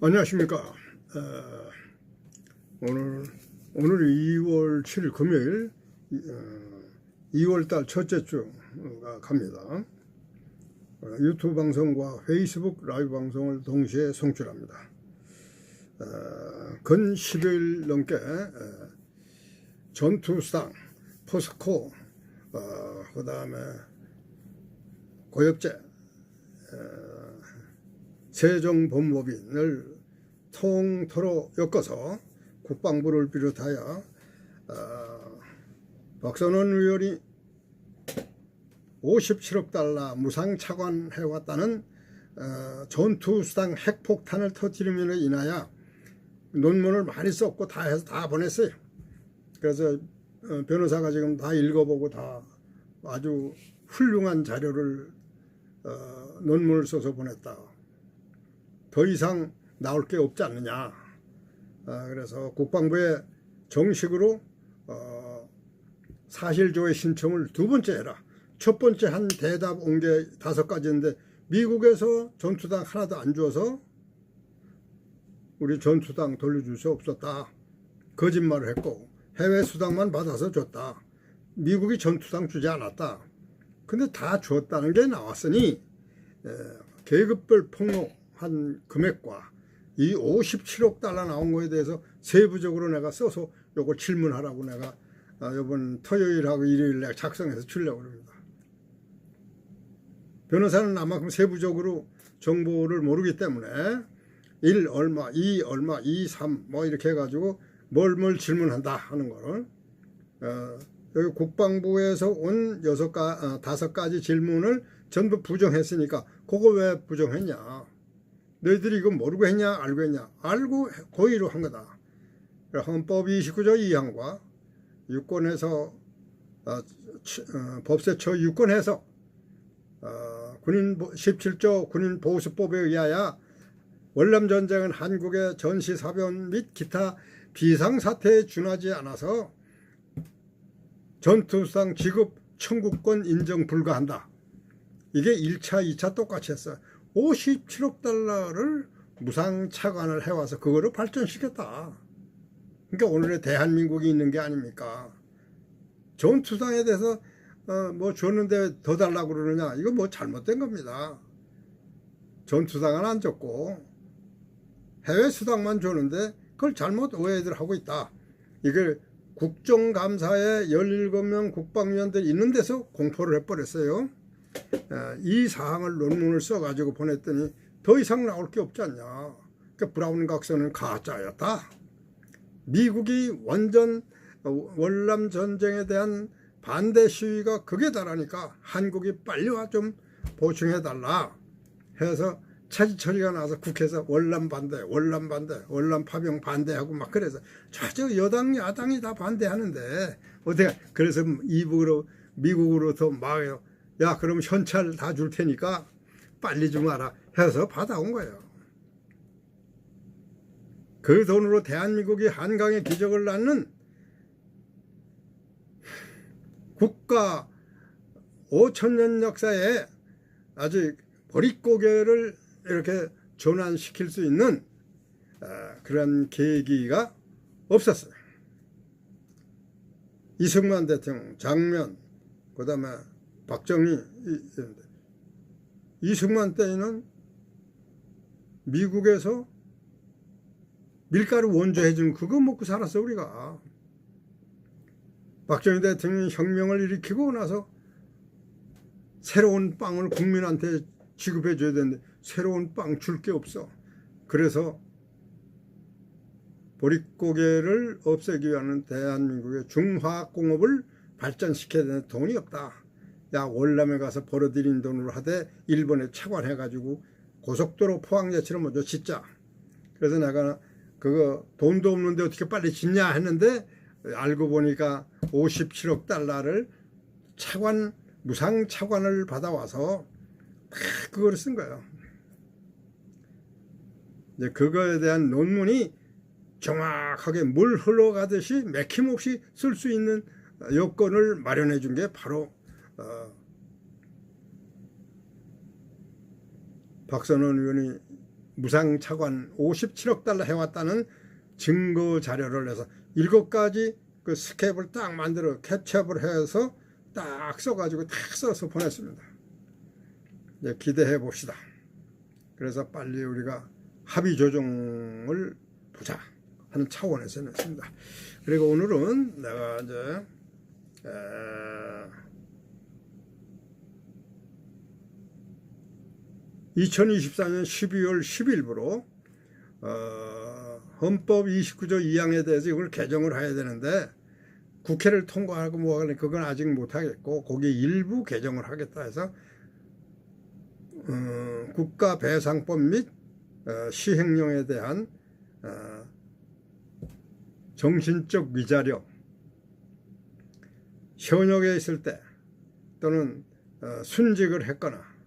안녕하십니까. 어, 오늘, 오늘 2월 7일 금요일, 어, 2월달 첫째 주가 갑니다. 어, 유튜브 방송과 페이스북 라이브 방송을 동시에 송출합니다. 어, 근 10일 넘게 어, 전투수당, 포스코, 어, 그 다음에 고엽제, 세종법무법인을 통틀어 엮어서 국방부를 비롯하여 어, 박선원 의원이 57억 달러 무상 차관해왔다는 어, 전투수당 핵폭탄을 터뜨림으로 인하여 논문을 많이 썼고 다 해서 다 보냈어요. 그래서 어, 변호사가 지금 다 읽어보고 다 아주 훌륭한 자료를 어, 논문을 써서 보냈다. 더 이상 나올 게 없지 않느냐. 아, 그래서 국방부에 정식으로 어, 사실조회 신청을 두 번째 해라. 첫 번째 한 대답 온 게 다섯 가지인데 미국에서 전투당 하나도 안 줘서 우리 전투당 돌려줄 수 없었다. 거짓말을 했고 해외 수당만 받아서 줬다. 미국이 전투당 주지 않았다. 근데 다 줬다는 게 나왔으니 에, 계급별 폭로 한 금액과 이 57억 달러 나온 거에 대해서 세부적으로 내가 써서 요거 질문하라고 내가 아, 이번 토요일하고 일요일 내가 작성해서 주려고 합니다. 변호사는 나만큼 세부적으로 정보를 모르기 때문에 1 얼마, 2 얼마, 2, 3 뭐 이렇게 해가지고 뭘 뭘 질문한다 하는 거를 어, 여기 국방부에서 온 여섯 가 어, 다섯 가지 질문을 전부 부정했으니까 그거 왜 부정했냐? 너희들이 이거 모르고 했냐? 알고 했냐? 알고 고의로 한 거다. 헌법 29조 2항과 유권에서 어, 치- 어, 법세처 유권해서 어, 군인 17조 군인 보수법에 의하여 월남 전쟁은 한국의 전시 사변 및 기타 비상 사태에 준하지 않아서 전투상 지급 청구권 인정 불가한다. 이게 1차, 2차 똑같이 했어요. 57억 달러를 무상 차관을 해와서 그거를 발전시켰다. 그러니까 오늘의 대한민국이 있는 게 아닙니까? 전투상에 대해서 어, 뭐 줬는데 더 달라고 그러느냐? 이거 뭐 잘못된 겁니다. 전투상은 안 줬고 해외 수당만 줬는데 그걸 잘못 오해들 하고 있다. 이걸 국정감사에 17명 국방위원들이 있는 데서 공포를 해버렸어요. 어, 이 사항을 논문을 써가지고 보냈더니 더 이상 나올 게 없지 않냐. 그러니까 브라운 각서는 가짜였다. 미국이 완전 어, 월남 전쟁에 대한 반대 시위가 극에 달하니까 한국이 빨리 와 좀 보충해 달라 해서 차지 처리가 나서 국회에서 월남 반대, 월남 반대, 월남 파병 반대하고 막 그래서 저저 여당 야당이 다 반대하는데 어떻게 그래서 이북으로 미국으로부터 막 야 그럼 현찰 다 줄 테니까 빨리 좀 와라 해서 받아온 거예요. 그 돈으로 대한민국이 한강의 기적을 낳는 국가 5천년 역사에 아주 보릿고개를 이렇게 전환시킬 수 있는 아, 그런 계기가 없었어요. 이승만 대통령, 장면, 그 다음에 박정희. 이승만 때에는 미국에서 밀가루 원조해준 그거 먹고 살았어 우리가. 박정희 대통령이 혁명을 일으키고 나서 새로운 빵을 국민한테 지급해 줘야 되는데 새로운 빵 줄 게 없어. 그래서 보릿고개를 없애기 위한 대한민국의 중화학공업을 발전시켜야 되는 돈이 없다. 야 월남에 가서 벌어들인 돈으로 하되 일본에 차관해가지고 고속도로 포항제치를 먼저 짓자. 그래서 내가 그거 돈도 없는데 어떻게 빨리 짓냐 했는데 알고 보니까 57억 달러를 차관 무상 차관을 받아와서 다 그거를 쓴 거예요. 이제 그거에 대한 논문이 정확하게 물 흘러가듯이 맥힘없이 쓸 수 있는 여건을 마련해 준 게 바로 어, 박선원 의원이 무상차관 57억 달러 해왔다는 증거 자료를 내서 일곱 가지 그 스캡을 딱 만들어 캡처를 해서 딱 써가지고 딱 써서 보냈습니다. 이제 기대해 봅시다. 그래서 빨리 우리가 합의 조정을 보자 하는 차원에서 냈습니다. 그리고 오늘은 내가 이제 에, 2024년 12월 10일부로 어, 헌법 29조 2항에 대해서 이걸 개정을 해야 되는데 국회를 통과하고 뭐 하는 그건 아직 못 하겠고 거기 일부 개정을 하겠다 해서 어, 국가 배상법 및 어, 시행령에 대한 어, 정신적 위자료 현역에 있을 때 또는 어, 순직을 했거나 아,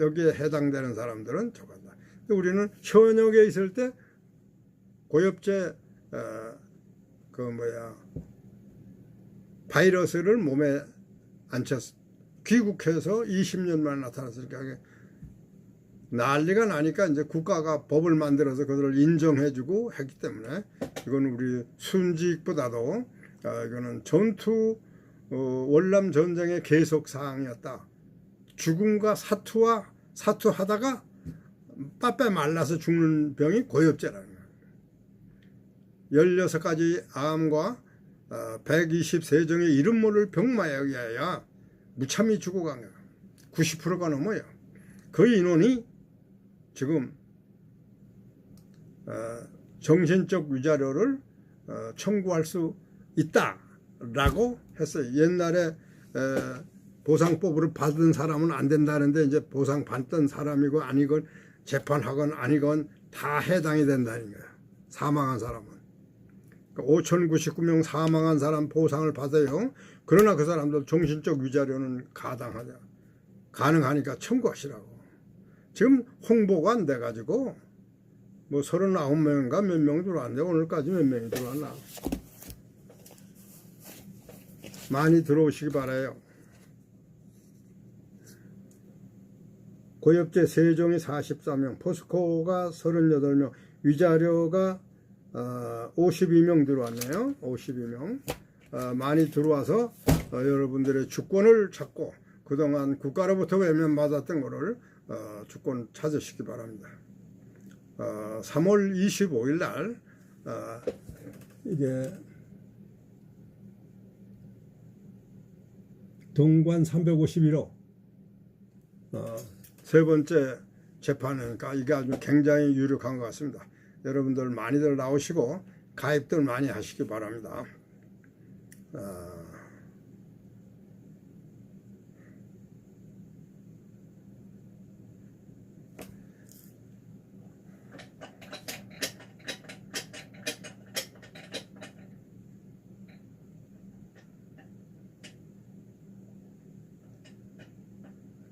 여기에 해당되는 사람들은 저거다. 우리는 현역에 있을 때 고엽제 어, 그 뭐야 바이러스를 몸에 안쳤 귀국해서 20년 만에 나타났으니까 난리가 나니까 이제 국가가 법을 만들어서 그들을 인정해주고 했기 때문에 이건 우리 순직보다도 아, 이거는 전투 어, 월남 전쟁의 계속 사항이었다. 죽음과 사투와 사투하다가 빠빼 말라서 죽는 병이 고엽제라는 거예요. 16가지 암과 어, 123종의 이름 모를 병마에 의하여 무참히 죽어간 거예요. 90%가 넘어요. 그 인원이 지금 어, 정신적 위자료를 어, 청구할 수 있다라고 했어요. 옛날에 에, 보상법으로 받은 사람은 안 된다는데 이제 보상 받던 사람이고 아니건 재판하건 아니건 다 해당이 된다는 거예요. 사망한 사람은. 그러니까 5,099명 사망한 사람 보상을 받아요. 그러나 그 사람들 정신적 위자료는 가당하냐. 가능하니까 청구하시라고. 지금 홍보가 안 돼가지고 뭐 39명인가 몇 명 들어왔는데 오늘까지 몇 명이 들어왔나. 많이 들어오시기 바라요. 고엽제 세종이 44명, 포스코가 38명, 위자료가 어, 52명 들어왔네요. 52명. 어, 많이 들어와서 어, 여러분들의 주권을 찾고 그동안 국가로부터 외면받았던 어, 주권 찾으시기 바랍니다. 어, 3월 25일 날 어, 이게 동관 351호 어, 세 번째 재판이니까 이게 아주 굉장히 유력한 것 같습니다. 여러분들 많이들 나오시고 가입들 많이 하시기 바랍니다. 어,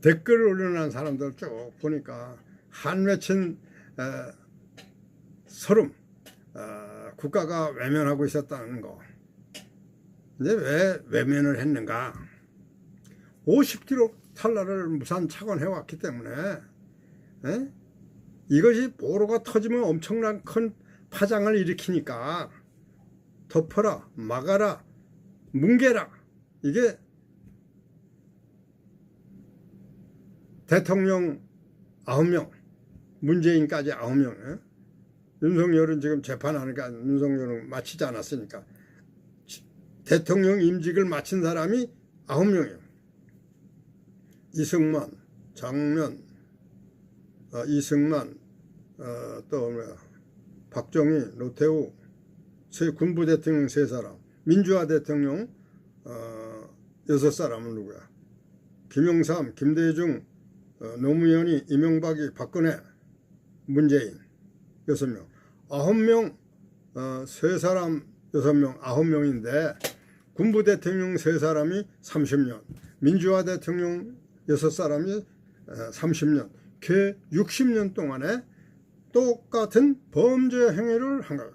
댓글을 올려놓은 사람들 쭉 보니까 한 맺힌 에, 서름 어, 국가가 외면하고 있었다는 거. 근데 왜 외면을 했는가? 50km 탈라를 무산 착원해 왔기 때문에 에? 이것이 보로가 터지면 엄청난 큰 파장을 일으키니까 덮어라 막아라 뭉개라. 이게 대통령 9명, 문재인까지 9명. 윤석열은 지금 재판하니까 윤석열은 마치지 않았으니까 대통령 임직을 마친 사람이 9명이에요. 이승만, 장면, 어, 이승만, 어, 또 뭐야, 박정희, 노태우, 세 군부 대통령 세 사람, 민주화 대통령 어, 여섯 사람은 누구야? 김영삼, 김대중, 어, 노무현이 이명박이 박근혜 문재인 여섯 명 아홉 명세 사람 여섯 명 아홉 명인데 군부 대통령 세 사람이 30년 민주화 대통령 여섯 사람이 30년計 60년 동안에 똑같은 범죄 행위를 한 거예요.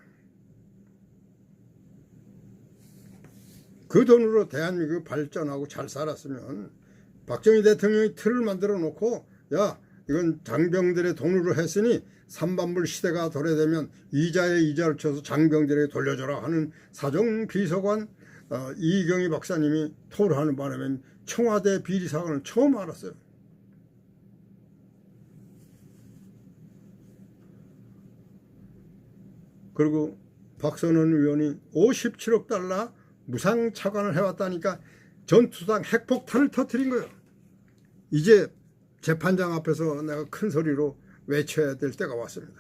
그 돈으로 대한민국이 발전하고 잘 살았으면 박정희 대통령이 틀을 만들어 놓고 야 이건 장병들의 돈으로 했으니 삼반불 시대가 도래되면 이자에 이자를 쳐서 장병들에게 돌려줘라 하는 사정 비서관 어, 이경희 박사님이 토로하는 바람에 청와대 비리 사건을 처음 알았어요. 그리고 박선원 의원이 57억 달러 무상 차관을 해왔다니까 전투상 핵폭탄을 터뜨린 거예요. 이제 재판장 앞에서 내가 큰 소리로 외쳐야 될 때가 왔습니다.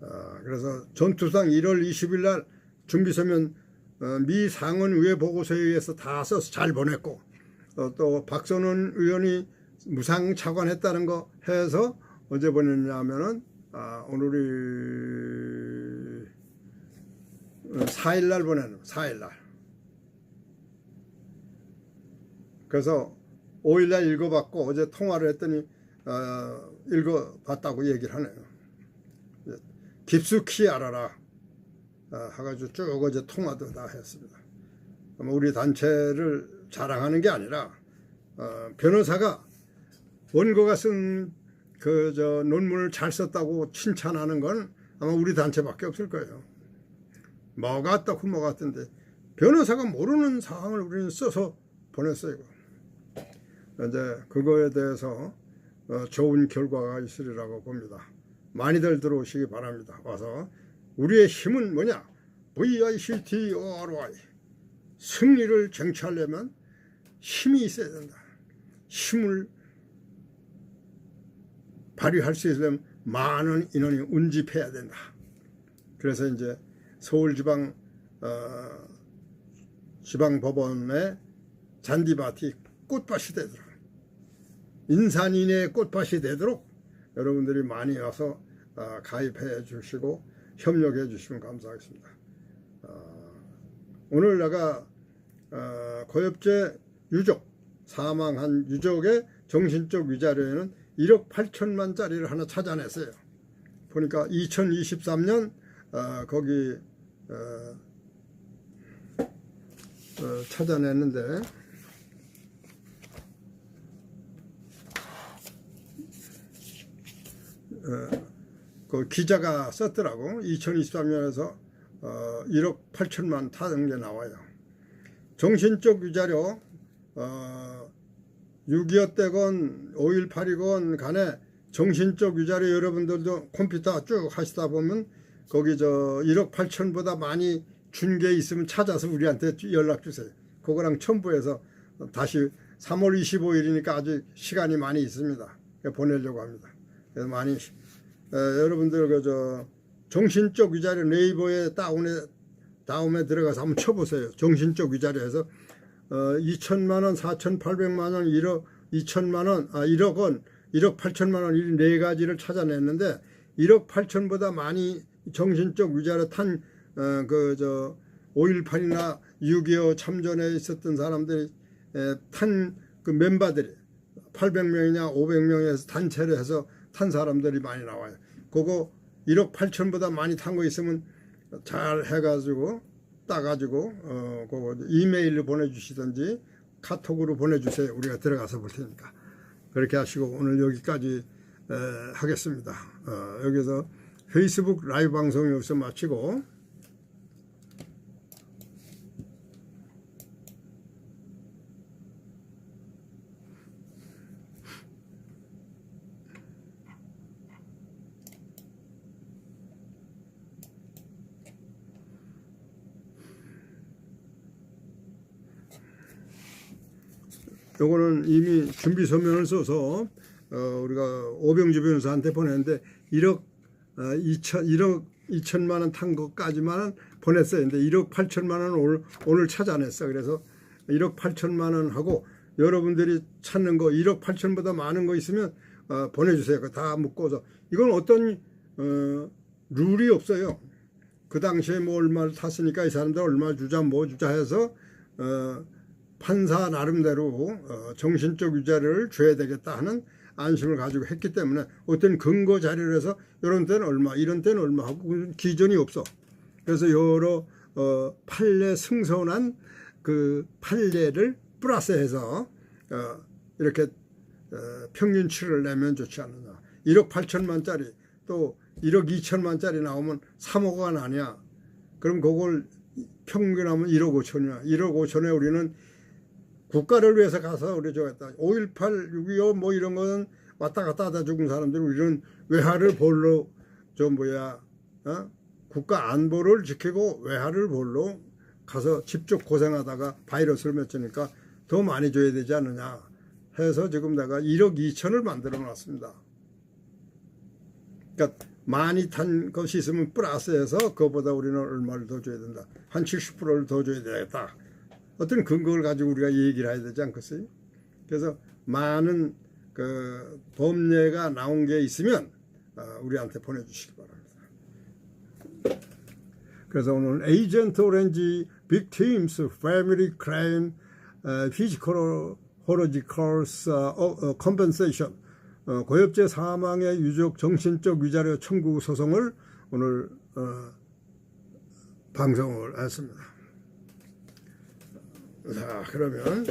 아, 그래서 전투상 1월 20일 날 준비서면 어, 미 상원의회 보고서에 의해서 다 써서 잘 보냈고 어, 또 박선원 의원이 무상 차관했다는 거 해서 언제 보냈냐 하면은 아, 오늘이 4일 날 보내는 4일 날 그래서 5일 날 읽어봤고 어제 통화를 했더니 어, 읽어봤다고 얘기를 하네요. 깊숙이 알아라. 어, 해가지고 쭉 어제 통화도 다 했습니다. 우리 단체를 자랑하는 게 아니라 어, 변호사가 원고가 쓴 그 저 논문을 잘 썼다고 칭찬하는 건 아마 우리 단체밖에 없을 거예요. 뭐가 어떻고 뭐가 어떤데 변호사가 모르는 사항을 우리는 써서 보냈어요. 이제 그거에 대해서 어, 좋은 결과가 있으리라고 봅니다. 많이들 들어오시기 바랍니다. 와서 우리의 힘은 뭐냐? VICTORY 승리를 쟁취하려면 힘이 있어야 된다. 힘을 발휘할 수 있으려면 많은 인원이 운집해야 된다. 그래서 이제 서울지방 어, 지방법원의 잔디밭이 꽃밭이 되도록 인산인해의 꽃밭이 되도록 여러분들이 많이 와서 어, 가입해 주시고 협력해 주시면 감사하겠습니다. 어, 오늘 내가 어, 고엽제 유족 사망한 유족의 정신적 위자료에는 1억 8천만 짜리를 하나 찾아냈어요. 보니까 2023년 거기 찾아냈는데 그 기자가 썼더라고. 2023년에서 어, 1억 8천만 타는 게 나와요. 정신적 위자료 어, 6.25 때건 5.18이건 간에 정신적 위자료 여러분들도 컴퓨터 쭉 하시다 보면 거기 저 1억 8천보다 많이 준 게 있으면 찾아서 우리한테 연락 주세요. 그거랑 첨부해서 다시 3월 25일이니까 아직 시간이 많이 있습니다. 보내려고 합니다. 많이 에, 여러분들 그저 정신적 위자료 네이버에 다운에 다음에 들어가서 한번 쳐보세요. 정신적 위자료에서 어, 2천만 원, 4,800만 원, 1억 2천만 원, 아 1억 원, 1억 8천만 원 이 네 가지를 찾아냈는데 1억 8천보다 많이 정신적 위자료 탄 그 저 5.18이나 6.25 참전에 있었던 사람들이 탄 그 멤버들이 800명이냐 500명에서 단체로 해서 탄 사람들이 많이 나와요. 그거 1억 8천보다 많이 탄 거 있으면 잘 해가지고 따가지고 어 그거 이메일로 보내주시든지 카톡으로 보내주세요. 우리가 들어가서 볼 테니까 그렇게 하시고 오늘 여기까지 에, 하겠습니다. 어, 여기서 페이스북 라이브 방송 여기서 마치고 요거는 이미 준비 서면을 써서 어, 우리가 오병주 변호사한테 보냈는데 1억 어, 2천 1억 2천만 원 탄 것까지만은 보냈어요. 근데 1억 8천만 원 오늘 오늘 찾아냈어. 그래서 1억 8천만 원 하고 여러분들이 찾는 거 1억 8천보다 많은 거 있으면 어, 보내주세요. 다 묶어서 이건 어떤 어, 룰이 없어요. 그 당시에 뭐 얼마를 탔으니까 이 사람들 얼마 주자 뭐 주자 해서 어, 판사 나름대로 어, 정신적 위자료를 줘야 되겠다 하는 안심을 가지고 했기 때문에 어떤 근거 자료를 해서 이런 때는 얼마 이런 때는 얼마 하고 기준이 없어. 그래서 여러 어, 판례 승선한 그 판례를 플러스해서 어, 이렇게 어, 평균치를 내면 좋지 않느냐. 1억 8천만짜리 또 1억 2천만짜리 나오면 3억 원 아니야. 그럼 그걸 평균하면 1억 5천이야. 1억 5천에 우리는 국가를 위해서 가서 우리 저했다. 5.18, 6.25뭐 이런 거는 왔다 갔다 하다 죽은 사람들 우리는 외화를 볼로 좀 뭐야 어? 국가 안보를 지키고 외화를 볼로 가서 집중 고생하다가 바이러스를 맺으니까 더 많이 줘야 되지 않느냐 해서 지금 내가 1억 2천을 만들어 놨습니다. 그러니까 많이 탄 것이 있으면 플러스해서 그거보다 우리는 얼마를 더 줘야 된다. 한 70%를 더 줘야 되겠다. 어떤 근거를 가지고 우리가 얘기를 해야 되지 않겠어요? 그래서 많은 그 범례가 나온 게 있으면 어, 우리한테 보내주시기 바랍니다. 그래서 오늘 에이전트 오렌지 빅팀스 패밀리 크라임 피지컬 호로지컬스 컴pen세이션 어, 고엽제 사망의 유족 정신적 위자료 청구 소송을 오늘 어, 방송을 했습니다. 자 그러면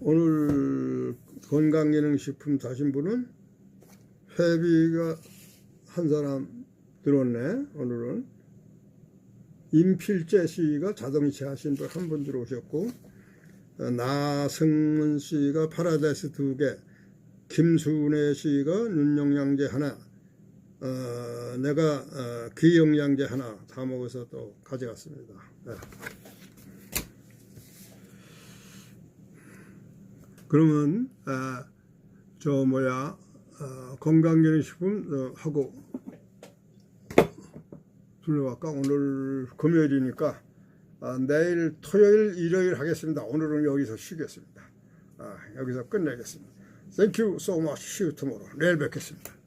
오늘 건강기능식품 사신 분은 회비가 한 사람 들었네 오늘은. 임필재 씨가 자동이체 하신 분 한 분 들어오셨고. 어, 나승문 씨가 파라다이스 두 개, 김순애 씨가 눈영양제 하나, 어, 내가 어, 귀영양제 하나 다 먹어서 또 가져갔습니다. 네. 그러면 어, 저 뭐야 어, 건강기능식품 어, 하고 둘러갈까 오늘 금요일이니까 아, 내일 토요일 일요일 하겠습니다. 오늘은 여기서 쉬겠습니다. 아, 여기서 끝내겠습니다. Thank you so much. See you tomorrow. 내일 뵙겠습니다.